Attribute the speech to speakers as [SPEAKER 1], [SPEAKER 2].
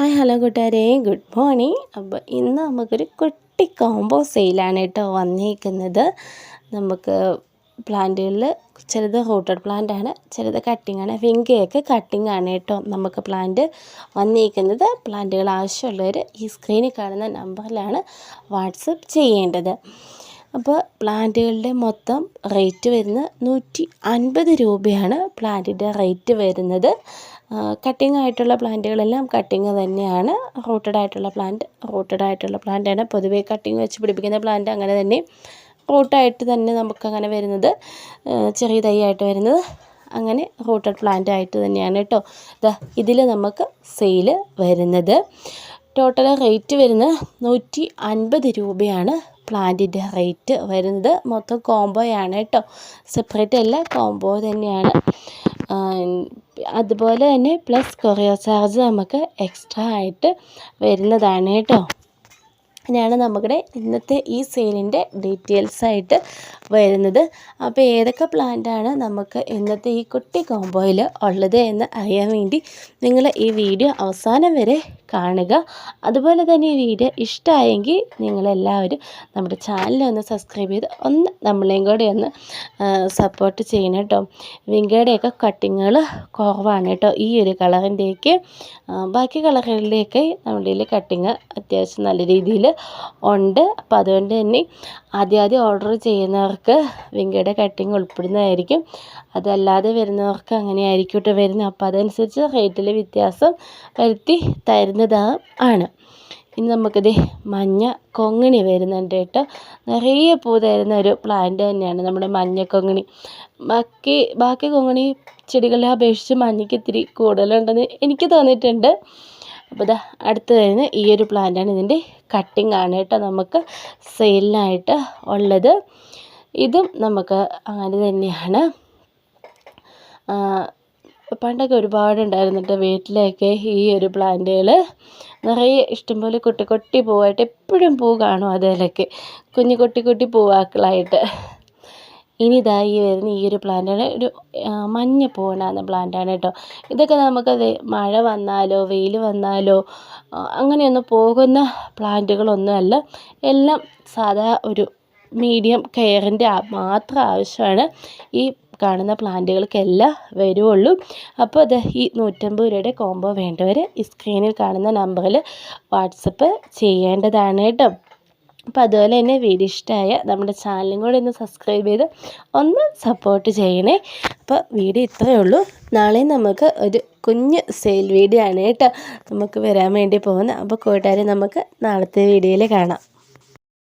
[SPEAKER 1] Hi hello കൂട്ടുകാരെ. Good morning അപ്പോൾ ഇന്ന് നമുക്കൊരു കുട്ടി കോംബോ സെയിലാണ് കേട്ടോ വന്നിരിക്കുന്നത് നമുക്ക് പ്ലാന്റുകളിൽ ചിലത് ഹോട്ടഡ് പ്ലാന്റ് ആണ് ചിലത് കട്ടിംഗ് ആണ് വിങ്കയൊക്കെ കട്ടിംഗ് ആണ് കേട്ടോ നമുക്ക് പ്ലാന്റ് വന്നിരിക്കുന്നത് പ്ലാന്റുകൾ ആവശ്യമുള്ളവർ ഈ സ്ക്രീനിൽ കാണുന്ന നമ്പറിലാണ് വാട്സപ്പ് ചെയ്യേണ്ടത്. അപ്പോൾ പ്ലാന്റുകളുടെ മൊത്തം റേറ്റ് വരുന്നത് നൂറ്റി അൻപത് രൂപയാണ് പ്ലാന്റിന്റെ റേറ്റ് വരുന്നത്. കട്ടിംഗ് ആയിട്ടുള്ള പ്ലാന്റുകളെല്ലാം കട്ടിങ് തന്നെയാണ്. റൂട്ടഡ് ആയിട്ടുള്ള പ്ലാന്റ് റൂട്ടഡ് ആയിട്ടുള്ള പ്ലാന്റാണ് പൊതുവേ കട്ടിങ് വെച്ച് പിടിപ്പിക്കുന്ന പ്ലാന്റ് അങ്ങനെ തന്നെ റൂട്ടായിട്ട് തന്നെ നമുക്കങ്ങനെ വരുന്നത്. ചെറിയ തൈയായിട്ട് വരുന്നത്. അങ്ങനെ റൂട്ടഡ് പ്ലാന്റ് ആയിട്ട് തന്നെയാണ് കേട്ടോ. ഇതാ ഇതിൽ നമുക്ക് സെയിൽ വരുന്നത്. ടോട്ടൽ റേറ്റ് വരുന്നത് നൂറ്റി അൻപത് രൂപയാണ് പ്ലാന്റിന്റെ റേറ്റ് വരുന്നത്. മൊത്തം കോംബോയാണ് കേട്ടോ. സെപ്പറേറ്റ് അല്ല കോംബോ തന്നെയാണ്. അതുപോലെ തന്നെ പ്ലസ് കൊറിയർ ചാർജ് നമുക്ക് എക്സ്ട്രാ ആയിട്ട് വരുന്നതാണ് കേട്ടോ. അങ്ങനെയാണ് നമ്മുടെ ഇന്നത്തെ ഈ സെയിലിന്റെ ഡീറ്റെയിൽസ് ആയിട്ട് വരുന്നത്. അപ്പോൾ ഏതൊക്കെ പ്ലാന്റാണ് നമുക്ക് ഇന്നത്തെ ഈ കുട്ടി കോംബോയിൽ ഉള്ളത് എന്ന് അറിയാൻ വേണ്ടി നിങ്ങൾ ഈ വീഡിയോ അവസാനം വരെ കാണുക. അതുപോലെ തന്നെ ഈ വീഡിയോ ഇഷ്ടമായെങ്കിൽ നിങ്ങളെല്ലാവരും നമ്മുടെ ചാനൽ ഒന്ന് സബ്സ്ക്രൈബ് ചെയ്ത് ഒന്ന് നമ്മളെയും കൂടെ ഒന്ന് സപ്പോർട്ട് ചെയ്യണം കേട്ടോ. വിങ്കയുടെയൊക്കെ കട്ടിങ്ങുകൾ കുറവാണ് കേട്ടോ ഈ ഒരു കളറിന്റെയൊക്കെ. ബാക്കി കളറുകളിലേക്ക് നമ്മുടെ കട്ടിങ് അത്യാവശ്യം നല്ല രീതിയിൽ ഉണ്ട്. അപ്പോൾ അതുകൊണ്ട് തന്നെ ആദ്യം ആദ്യം ഓർഡർ ചെയ്യുന്നവർക്ക് വിങ്കയുടെ കട്ടിങ് ഉൾപ്പെടുന്നതായിരിക്കും. അതല്ലാതെ വരുന്നവർക്ക് അങ്ങനെ ആയിരിക്കും കേട്ടോ വരുന്നത്. അപ്പോൾ അതനുസരിച്ച് റേറ്റിൽ വ്യത്യാസം വരുത്തി തരുന്നതാണ് ആണ്. ഇനി നമുക്കിത് മഞ്ഞ കൊങ്ങിണി വരുന്നുണ്ട് കേട്ടോ നിറയെ പൂ തരുന്ന ഒരു പ്ലാന്റ് തന്നെയാണ് നമ്മുടെ മഞ്ഞ കൊങ്ങിണി. ബാക്കി ബാക്കി കൊങ്ങിണി ചെടികളെ അപേക്ഷിച്ച് മഞ്ഞയ്ക്ക് ഇത്തിരി കൂടുതലുണ്ടെന്ന് എനിക്ക് തോന്നിയിട്ടുണ്ട്. അപ്പോൾ ഇതാ അടുത്ത് വരുന്ന ഈ ഒരു പ്ലാന്റാണ് ഇതിന്റെ കട്ടിംഗ് ആണ് കേട്ടോ നമുക്ക് സെയിലിനായിട്ട് ഉള്ളത്. ഇതും നമുക്ക് അങ്ങനെ തന്നെയാണ്. പണ്ടൊക്കെ ഒരുപാട് ഉണ്ടായിരുന്നിട്ട് വീട്ടിലേക്ക് ഈ ഒരു പ്ലാന്റുകൾ നിറയെ ഇഷ്ടംപോലെ കുട്ടി കൊട്ടി പൂവായിട്ട് എപ്പോഴും പൂ കാണും അതിലൊക്കെ. കുഞ്ഞു കൊട്ടി കുട്ടി പൂവാക്കളായിട്ട്. ഇനി ഇതാ ഈ വരുന്ന ഈ ഒരു പ്ലാന്റാണ് ഒരു മഞ്ഞ പൂവുണ്ടാകുന്ന പ്ലാന്റാണ് കേട്ടോ ഇതൊക്കെ നമുക്ക് മഴ വന്നാലോ വെയിൽ വന്നാലോ അങ്ങനെയൊന്നും പോകുന്ന പ്ലാന്റുകളൊന്നുമല്ല എല്ലാം സാധാ ഒരു മീഡിയം കെയറിന്റെ മാത്രം ആവശ്യമാണ്. ഈ കാണുന്ന പ്ലാന്റുകൾക്കെല്ലാം വരുള്ളൂ അപ്പോൾ അത് ഈ നൂറ്റമ്പത് രൂപയുടെ കോംബോ വേണ്ടവർ ഈ സ്ക്രീനിൽ കാണുന്ന നമ്പറിൽ വാട്സപ്പ് ചെയ്യേണ്ടതാണ് കേട്ടോ അപ്പോൾ അതുപോലെ തന്നെ വീഡിയോ ഇഷ്ടമായ നമ്മുടെ ചാനലും കൂടെ ഒന്ന് സബ്സ്ക്രൈബ് ചെയ്ത് ഒന്ന് സപ്പോർട്ട് ചെയ്യണേ. അപ്പോൾ വീഡിയോ ഇത്രയേ ഉള്ളൂ. നാളെ നമുക്ക് ഒരു കുഞ്ഞ് സെയിൽ വീഡിയോ ആണ് കേട്ടോ. നമുക്ക് വരാൻ വേണ്ടി പോകുന്നത്. അപ്പോൾ കൂട്ടുകാരെ നമുക്ക് നാളത്തെ വീഡിയോയിൽ കാണാം.